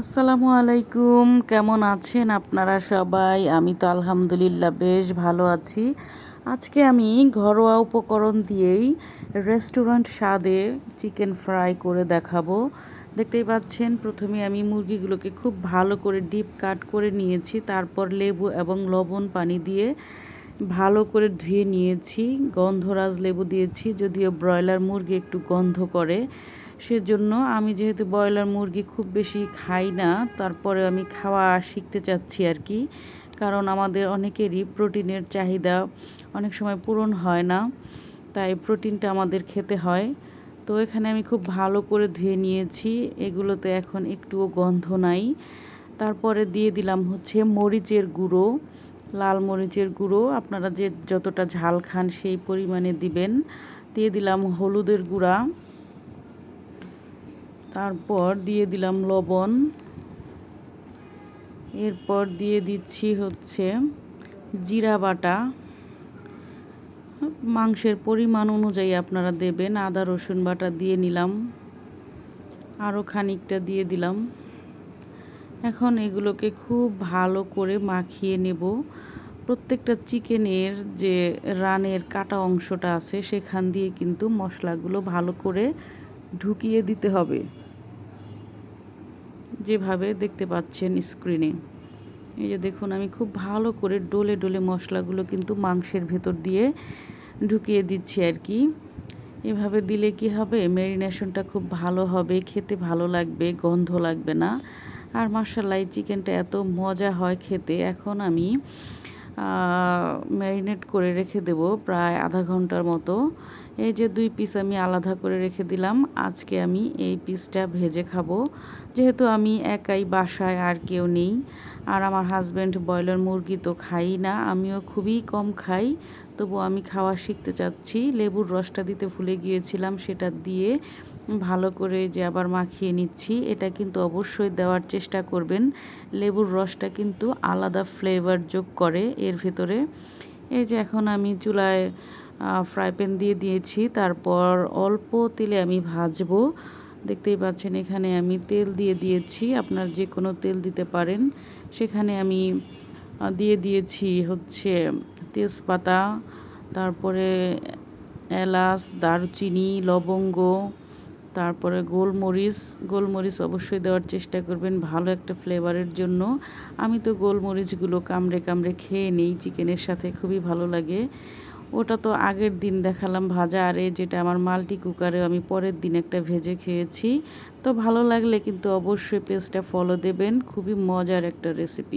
আসসালামু আলাইকুম। কেমন আছেন আপনারা সবাই? আমি তো আলহামদুলিল্লাহ বেশ ভালো আছি। আজকে আমি ঘরোয়া উপকরণ দিয়েই রেস্টুরেন্ট স্বাদে চিকেন ফ্রাই করে দেখাবো। দেখতেই পাচ্ছেন, প্রথমে আমি মুরগিগুলোকে খুব ভালো করে ডিপ কাট করে নিয়েছি, তারপর লেবু এবং লবণ পানি দিয়ে ভালো করে ধুয়ে নিয়েছি। গন্ধরাজ লেবু দিয়েছি, যদিও ব্রয়লার মুরগি একটু গন্ধ করে। সেজন্য আমি যেহেতু ব্রয়লার মুরগি খুব বেশি খাই না তারপরে আমি খাওয়া শিখতে চাচ্ছি আর কি। কারণ আমাদের অনেকেরই প্রোটিনের চাহিদা অনেক সময় পূরণ হয় না, তাই প্রোটিনটা আমাদের খেতে হয়। তো এখানে আমি খুব ভালো করে ধুয়ে নিয়েছি, এগুলোতে এখন একটুও গন্ধ নাই। তারপরে দিয়ে দিলাম হচ্ছে মরিচের গুঁড়ো, লাল মরিচের গুঁড়ো, আপনারা যে যতটা ঝাল খান সেই পরিমাণে দিবেন। দিয়ে দিলাম হলুদের গুঁড়া। তারপর দিয়ে দিলাম লবণ। এরপর দিয়ে দিচ্ছি হচ্ছে জিরা বাটা। মাংসের পরিমাণ অনুযায়ী আপনারা দেবেন। আদা, রসুন বাটা দিয়ে নিলাম। আরও খানিকটা দিয়ে দিলাম। এখন এগুলোকে খুব ভালো করে মাখিয়ে নেব। প্রত্যেকটা চিকেনের যে রানের কাটা অংশটা আছে, সেখান দিয়ে কিন্তু মশলাগুলো ভালো করে ঢুকিয়ে দিতে হবে। যেভাবে দেখতে পাচ্ছেন স্ক্রিনে এই যে দেখুন, আমি খুব ভালো করে ডোলে ডোলে মশলাগুলো কিন্তু মাংসের ভেতর দিয়ে ঢুকিয়ে দিচ্ছি আর কি। এভাবে দিলে কি হবে? ম্যারিনেশনটা খুব ভালো হবে, খেতে ভালো লাগবে, গন্ধ লাগবে না। আর মশালাই চিকেনটা এত মজা হয় খেতে। এখন আমি ম্যারিনেট করে রেখে দেব প্রায় আধা ঘণ্টার মতো। এই যে দুই পিস আমি আলাদা করে রেখে দিলাম, আজকে আমি এই পিসটা ভেজে খাব। যেহেতু আমি একাই বাসায় আর কেউ নেই, আর আমার হাজব্যান্ড ব্রয়লার মুরগি তো খাই না, আমিও খুবই কম খাই তবু আমি খাওয়া শিখতে চাচ্ছি। লেবুর রসটা দিতে ভুলে গিয়েছিলাম, সেটা দিয়ে ভালো করে যে আবার মাখিয়ে নিচ্ছি, এটা কিন্তু অবশ্যই দেওয়ার চেষ্টা করবেন। লেবুর রসটা কিন্তু আলাদা ফ্লেভার যোগ করে এর ভেতরে। এই যে এখন আমি চুলায় ফ্রাই প্যান দিয়ে দিয়েছি, তারপর অল্প তেলে আমি ভাজবো। দেখতেই পাচ্ছেন এখানে আমি তেল দিয়ে দিয়েছি, আপনার যে কোনো তেল দিতে পারেন। সেখানে আমি দিয়ে দিয়েছি হচ্ছে তেজপাতা, তারপরে এলাচ, দারুচিনি, লবঙ্গ তারপরে গোলমরিচ গোলমরিচ অবশ্যই দেওয়ার চেষ্টা করবেন ভালো একটা ফ্লেভারের জন্য। আমি তো গোলমরিচগুলো কামড়ে কামড়ে খেয়ে নিই, চিকেনের সাথে খুবই ভালো লাগে। ওটা তো আগের দিন দেখালাম ভাজা আরে, যেটা আমার মাল্টি কুকারে আমি পরের দিন একটা ভেজে খেয়েছি। তো ভালো লাগলে কিন্তু অবশ্যই পেজটা ফলো দেবেন, খুবই মজার একটা রেসিপি।